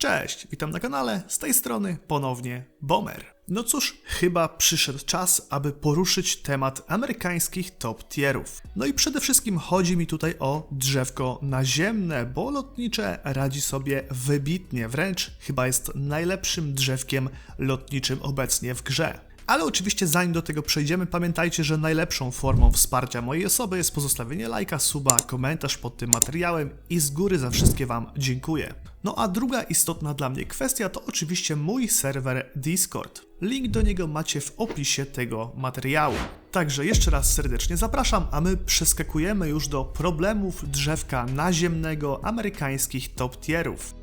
Cześć, witam na kanale, z tej strony ponownie Bomer. No cóż, chyba przyszedł czas, aby poruszyć temat amerykańskich top tierów. No i przede wszystkim chodzi mi tutaj o drzewko naziemne, bo lotnicze radzi sobie wybitnie, wręcz chyba jest najlepszym drzewkiem lotniczym obecnie w grze. Ale oczywiście zanim do tego przejdziemy, pamiętajcie, że najlepszą formą wsparcia mojej osoby jest pozostawienie lajka, suba, komentarz pod tym materiałem i z góry za wszystkie Wam dziękuję. No a druga istotna dla mnie kwestia to oczywiście mój serwer Discord. Link do niego macie w opisie tego materiału. Także jeszcze raz serdecznie zapraszam, a my przeskakujemy już do problemów drzewka naziemnego amerykańskich top tierów.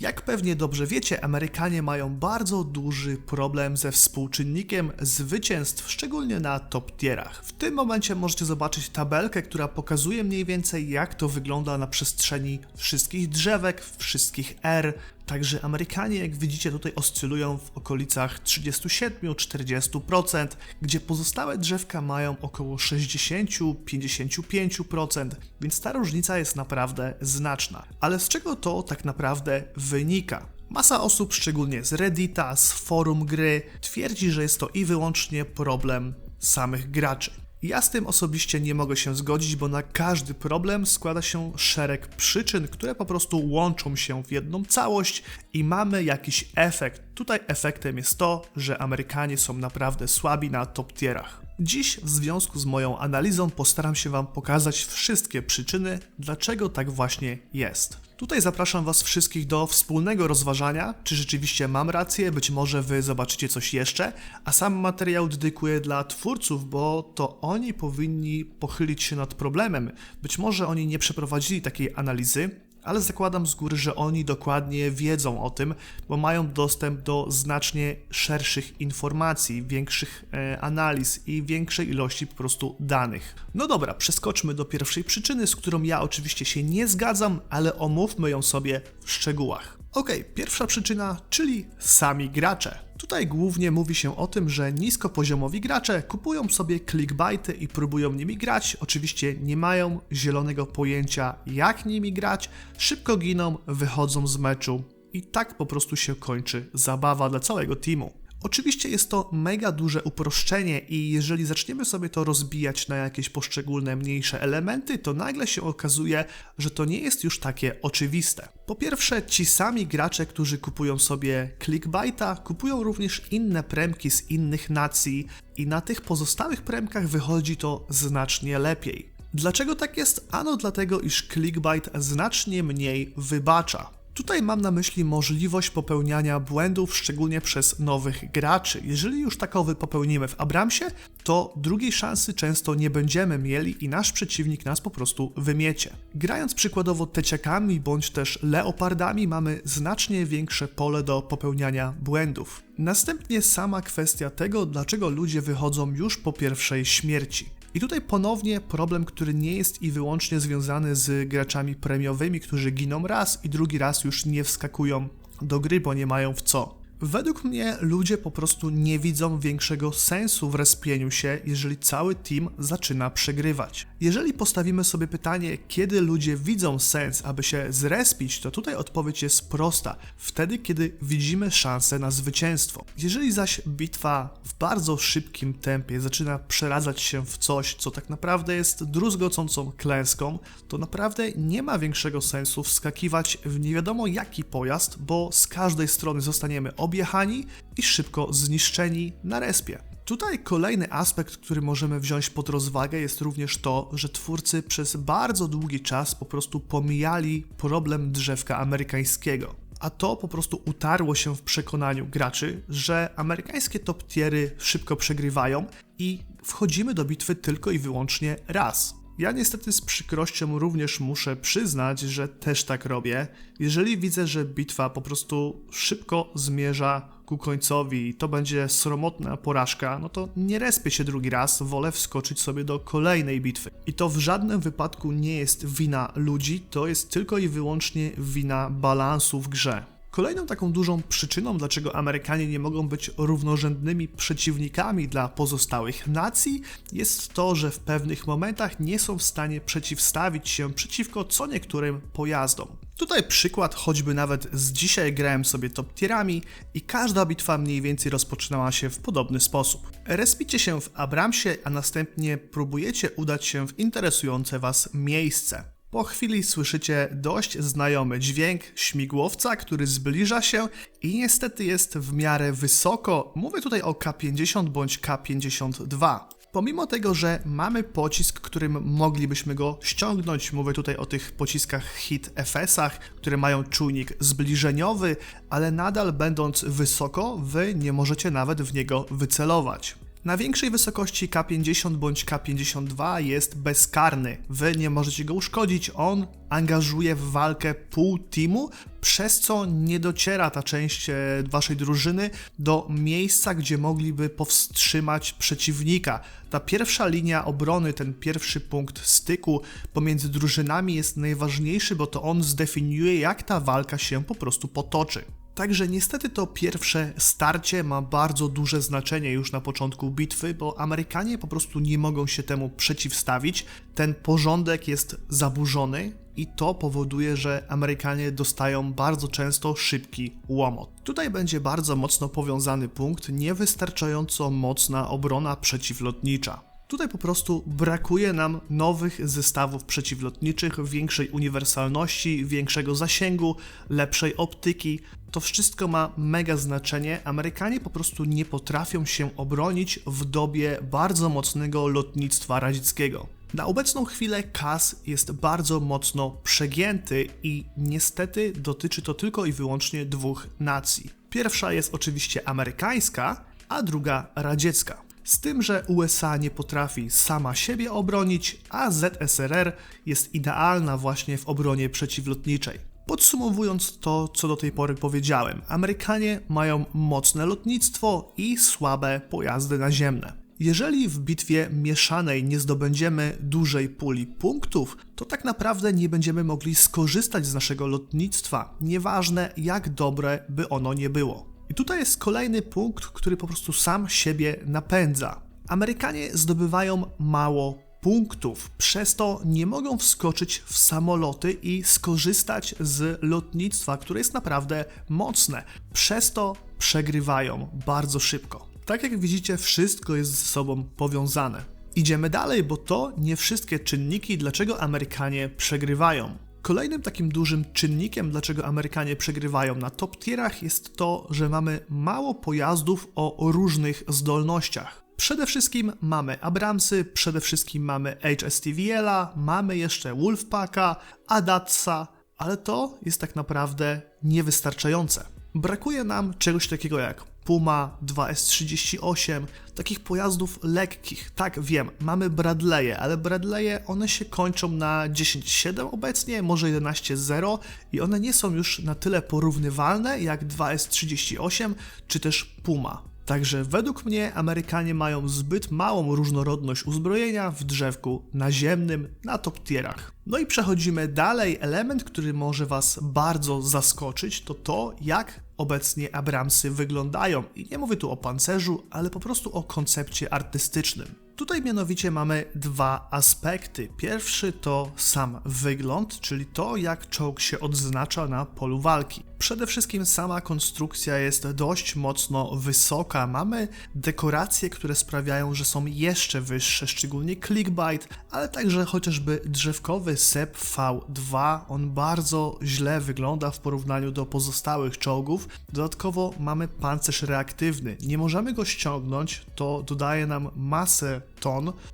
Jak pewnie dobrze wiecie, Amerykanie mają bardzo duży problem ze współczynnikiem zwycięstw, szczególnie na top tierach. W tym momencie możecie zobaczyć tabelkę, która pokazuje mniej więcej jak to wygląda na przestrzeni wszystkich drzewek, wszystkich R, Także Amerykanie, jak widzicie, tutaj oscylują w okolicach 37-40%, gdzie pozostałe drzewka mają około 60-55%, więc ta różnica jest naprawdę znaczna. Ale z czego to tak naprawdę wynika? Masa osób, szczególnie z Reddita, z forum gry, twierdzi, że jest to i wyłącznie problem samych graczy. Ja z tym osobiście nie mogę się zgodzić, bo na każdy problem składa się szereg przyczyn, które po prostu łączą się w jedną całość i mamy jakiś efekt. Tutaj efektem jest to, że Amerykanie są naprawdę słabi na top tierach. Dziś w związku z moją analizą postaram się Wam pokazać wszystkie przyczyny, dlaczego tak właśnie jest. Tutaj zapraszam Was wszystkich do wspólnego rozważania, czy rzeczywiście mam rację, być może Wy zobaczycie coś jeszcze, a sam materiał dedykuję dla twórców, bo to oni powinni pochylić się nad problemem. Być może oni nie przeprowadzili takiej analizy, ale zakładam z góry, że oni dokładnie wiedzą o tym, bo mają dostęp do znacznie szerszych informacji, większych e, analiz i większej ilości po prostu danych. No dobra, przeskoczmy do pierwszej przyczyny, z którą ja oczywiście się nie zgadzam, ale omówmy ją sobie w szczegółach. Ok, pierwsza przyczyna, czyli sami gracze. Tutaj głównie mówi się o tym, że niskopoziomowi gracze kupują sobie clickbaity i próbują nimi grać. Oczywiście nie mają zielonego pojęcia, jak nimi grać, szybko giną, wychodzą z meczu i tak po prostu się kończy zabawa dla całego teamu. Oczywiście jest to mega duże uproszczenie i jeżeli zaczniemy sobie to rozbijać na jakieś poszczególne mniejsze elementy, to nagle się okazuje, że to nie jest już takie oczywiste. Po pierwsze, ci sami gracze, którzy kupują sobie clickbaita, kupują również inne premki z innych nacji i na tych pozostałych premkach wychodzi to znacznie lepiej. Dlaczego tak jest? Ano dlatego, iż clickbait znacznie mniej wybacza. Tutaj mam na myśli możliwość popełniania błędów, szczególnie przez nowych graczy. Jeżeli już takowy popełnimy w Abramsie, to drugiej szansy często nie będziemy mieli i nasz przeciwnik nas po prostu wymiecie. Grając przykładowo teciakami bądź też leopardami mamy znacznie większe pole do popełniania błędów. Następnie sama kwestia tego, dlaczego ludzie wychodzą już po pierwszej śmierci. I tutaj ponownie problem, który nie jest i wyłącznie związany z graczami premiowymi, którzy giną raz i drugi raz już nie wskakują do gry, bo nie mają w co. Według mnie ludzie po prostu nie widzą większego sensu w respieniu się, jeżeli cały team zaczyna przegrywać. Jeżeli postawimy sobie pytanie, kiedy ludzie widzą sens, aby się zrespić, to tutaj odpowiedź jest prosta. Wtedy, kiedy widzimy szansę na zwycięstwo. Jeżeli zaś bitwa w bardzo szybkim tempie zaczyna przeradzać się w coś, co tak naprawdę jest druzgocącą klęską, to naprawdę nie ma większego sensu wskakiwać w nie wiadomo jaki pojazd, bo z każdej strony zostaniemy objechani i szybko zniszczeni na respie. Tutaj kolejny aspekt, który możemy wziąć pod rozwagę, jest również to, że twórcy przez bardzo długi czas po prostu pomijali problem drzewka amerykańskiego. A to po prostu utarło się w przekonaniu graczy, że amerykańskie top tiery szybko przegrywają i wchodzimy do bitwy tylko i wyłącznie raz. Ja niestety z przykrością również muszę przyznać, że też tak robię. Jeżeli widzę, że bitwa po prostu szybko zmierza ku końcowi i to będzie sromotna porażka, no to nie respię się drugi raz, wolę wskoczyć sobie do kolejnej bitwy. I to w żadnym wypadku nie jest wina ludzi, to jest tylko i wyłącznie wina balansu w grze. Kolejną taką dużą przyczyną, dlaczego Amerykanie nie mogą być równorzędnymi przeciwnikami dla pozostałych nacji, jest to, że w pewnych momentach nie są w stanie przeciwstawić się przeciwko co niektórym pojazdom. Tutaj przykład, choćby nawet z dzisiaj grałem sobie top tierami i każda bitwa mniej więcej rozpoczynała się w podobny sposób. Respicie się w Abramsie, a następnie próbujecie udać się w interesujące was miejsce. Po chwili słyszycie dość znajomy dźwięk śmigłowca, który zbliża się i niestety jest w miarę wysoko. Mówię tutaj o K50 bądź K52. Pomimo tego, że mamy pocisk, którym moglibyśmy go ściągnąć, mówię tutaj o tych pociskach HIT FS-ach, które mają czujnik zbliżeniowy, ale nadal będąc wysoko, wy nie możecie nawet w niego wycelować. Na większej wysokości K50 bądź K52 jest bezkarny. Wy nie możecie go uszkodzić, on angażuje w walkę pół teamu, przez co nie dociera ta część e, waszej drużyny do miejsca, gdzie mogliby powstrzymać przeciwnika. Ta pierwsza linia obrony, ten pierwszy punkt styku pomiędzy drużynami jest najważniejszy, bo to on zdefiniuje, jak ta walka się po prostu potoczy. Także niestety to pierwsze starcie ma bardzo duże znaczenie już na początku bitwy, bo Amerykanie po prostu nie mogą się temu przeciwstawić. Ten porządek jest zaburzony i to powoduje, że Amerykanie dostają bardzo często szybki łomot. Tutaj będzie bardzo mocno powiązany punkt niewystarczająco mocna obrona przeciwlotnicza. Tutaj po prostu brakuje nam nowych zestawów przeciwlotniczych, większej uniwersalności, większego zasięgu, lepszej optyki. To wszystko ma mega znaczenie. Amerykanie po prostu nie potrafią się obronić w dobie bardzo mocnego lotnictwa radzieckiego. Na obecną chwilę KAS jest bardzo mocno przegięty i niestety dotyczy to tylko i wyłącznie dwóch nacji. Pierwsza jest oczywiście amerykańska, a druga radziecka. Z tym, że USA nie potrafi sama siebie obronić, a ZSRR jest idealna właśnie w obronie przeciwlotniczej. Podsumowując to, co do tej pory powiedziałem, Amerykanie mają mocne lotnictwo i słabe pojazdy naziemne. Jeżeli w bitwie mieszanej nie zdobędziemy dużej puli punktów, to tak naprawdę nie będziemy mogli skorzystać z naszego lotnictwa, nieważne jak dobre by ono nie było. I tutaj jest kolejny punkt, który po prostu sam siebie napędza. Amerykanie zdobywają mało punktów, przez to nie mogą wskoczyć w samoloty i skorzystać z lotnictwa, które jest naprawdę mocne. Przez to przegrywają bardzo szybko. Tak jak widzicie, wszystko jest ze sobą powiązane. Idziemy dalej, bo to nie wszystkie czynniki, dlaczego Amerykanie przegrywają. Kolejnym takim dużym czynnikiem, dlaczego Amerykanie przegrywają na top tierach, jest to, że mamy mało pojazdów o różnych zdolnościach. Przede wszystkim mamy Abramsy, przede wszystkim mamy HSTVL-a, mamy jeszcze Wolfpacka, Adatsa, ale to jest tak naprawdę niewystarczające. Brakuje nam czegoś takiego jak Puma 2S38, takich pojazdów lekkich. Tak, wiem, mamy Bradley'e, ale Bradley'e one się kończą na 10.7 obecnie, może 11.0 i one nie są już na tyle porównywalne jak 2S38 czy też Puma. Także według mnie Amerykanie mają zbyt małą różnorodność uzbrojenia w drzewku naziemnym na top tierach. No i przechodzimy dalej. Element, który może Was bardzo zaskoczyć, to to, jak obecnie Abramsy wyglądają. I nie mówię tu o pancerzu, ale po prostu o koncepcie artystycznym. Tutaj mianowicie mamy dwa aspekty. Pierwszy to sam wygląd, czyli to, jak czołg się odznacza na polu walki. Przede wszystkim sama konstrukcja jest dość mocno wysoka. Mamy dekoracje, które sprawiają, że są jeszcze wyższe, szczególnie clickbait, ale także chociażby drzewkowy SEP V2. On bardzo źle wygląda w porównaniu do pozostałych czołgów. Dodatkowo mamy pancerz reaktywny. Nie możemy go ściągnąć, to dodaje nam masę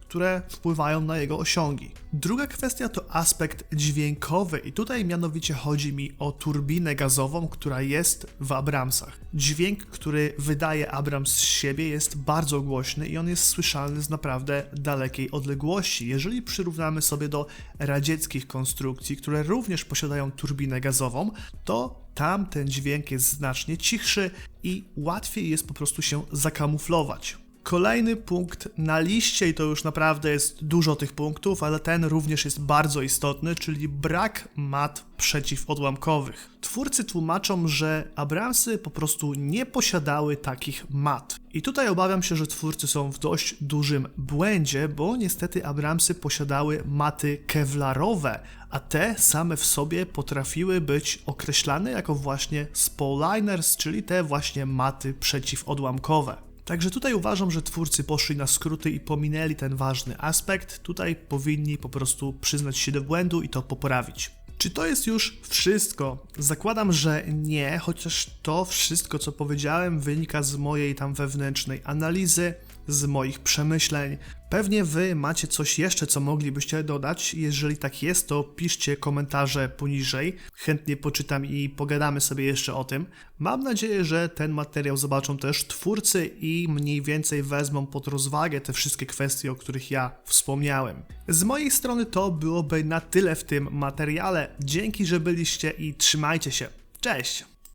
które wpływają na jego osiągi. Druga kwestia to aspekt dźwiękowy i tutaj mianowicie chodzi mi o turbinę gazową, która jest w Abramsach. Dźwięk, który wydaje Abrams z siebie jest bardzo głośny i on jest słyszalny z naprawdę dalekiej odległości. Jeżeli przyrównamy sobie do radzieckich konstrukcji, które również posiadają turbinę gazową, to tam ten dźwięk jest znacznie cichszy i łatwiej jest po prostu się zakamuflować. Kolejny punkt na liście, i to już naprawdę jest dużo tych punktów, ale ten również jest bardzo istotny, czyli brak mat przeciwodłamkowych. Twórcy tłumaczą, że Abramsy po prostu nie posiadały takich mat. I tutaj obawiam się, że twórcy są w dość dużym błędzie, bo niestety Abramsy posiadały maty kevlarowe, a te same w sobie potrafiły być określane jako właśnie spowliners, czyli te właśnie maty przeciwodłamkowe. Także tutaj uważam, że twórcy poszli na skróty i pominęli ten ważny aspekt. Tutaj powinni po prostu przyznać się do błędu i to poprawić. Czy to jest już wszystko? Zakładam, że nie, chociaż to wszystko, co powiedziałem, wynika z mojej tam wewnętrznej analizy, z moich przemyśleń. Pewnie wy macie coś jeszcze, co moglibyście dodać. Jeżeli tak jest, to piszcie komentarze poniżej. Chętnie poczytam i pogadamy sobie jeszcze o tym. Mam nadzieję, że ten materiał zobaczą też twórcy i mniej więcej wezmą pod rozwagę te wszystkie kwestie, o których ja wspomniałem. Z mojej strony to byłoby na tyle w tym materiale. Dzięki, że byliście i trzymajcie się. Cześć!